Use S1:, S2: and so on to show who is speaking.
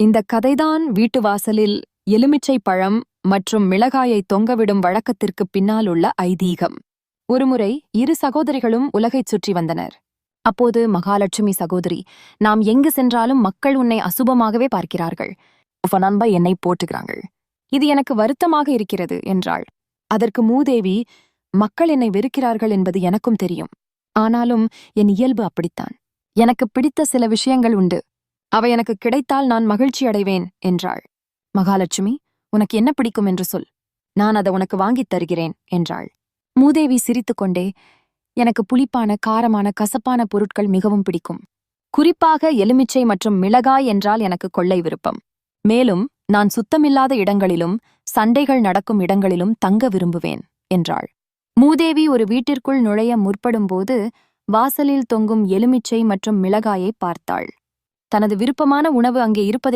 S1: இந்த கதைதான் வீட்டு வாசலில் எலுமிச்சை பழம் மற்றும் மிளகாயை தொங்கவிடும் வழக்கத்திற்கு பின்னால் உள்ள ஐதீகம். ஒருமுறை இரு சகோதரிகளும் உலகைச் சுற்றி வந்தனர். அப்போது மகாலட்சுமி சகோதரி நாம் எங்கு சென்றாலும் மக்கள் உன்னை அசுபமாகவே பார்க்கிறார்கள். உன் அன்பை என்னை போட்டுகிறார்கள் இது எனக்கு வருத்தமாக இருக்கிறது என்றாள். அதற்கு மூதேவி மக்கள் என்னை வெறுக்கிறார்கள் என்பது எனக்கும் தெரியும். ஆனாலும் என் இயல்பு அப்படித்தான். எனக்கு பிடித்த சில விஷயங்கள் உண்டு. அவை எனக்கு கிடைத்தால் நான் மகிழ்ச்சி அடைவேன் என்றாள். மகாலட்சுமி உனக்கு என்ன பிடிக்கும் என்று சொல். நான் அதை உனக்கு வாங்கித் தருகிறேன் என்றாள். மூதேவி சிரித்துக்கொண்டே எனக்கு புளிப்பான காரமான கசப்பான பொருட்கள் மிகவும் பிடிக்கும். குறிப்பாக எலுமிச்சை மற்றும் மிளகாய் என்றால் எனக்கு கொள்ளை விருப்பம். மேலும் நான் சுத்தமில்லாத இடங்களிலும் சண்டைகள் நடக்கும் இடங்களிலும் தங்க விரும்புவேன் என்றாள். மூதேவி ஒரு வீட்டிற்குள் நுழைய முற்படும்போது வாசலில் தொங்கும் எலுமிச்சை மற்றும் மிளகாயை பார்த்தாள். தனது விருப்பமான உணவு அங்கே இருப்பதை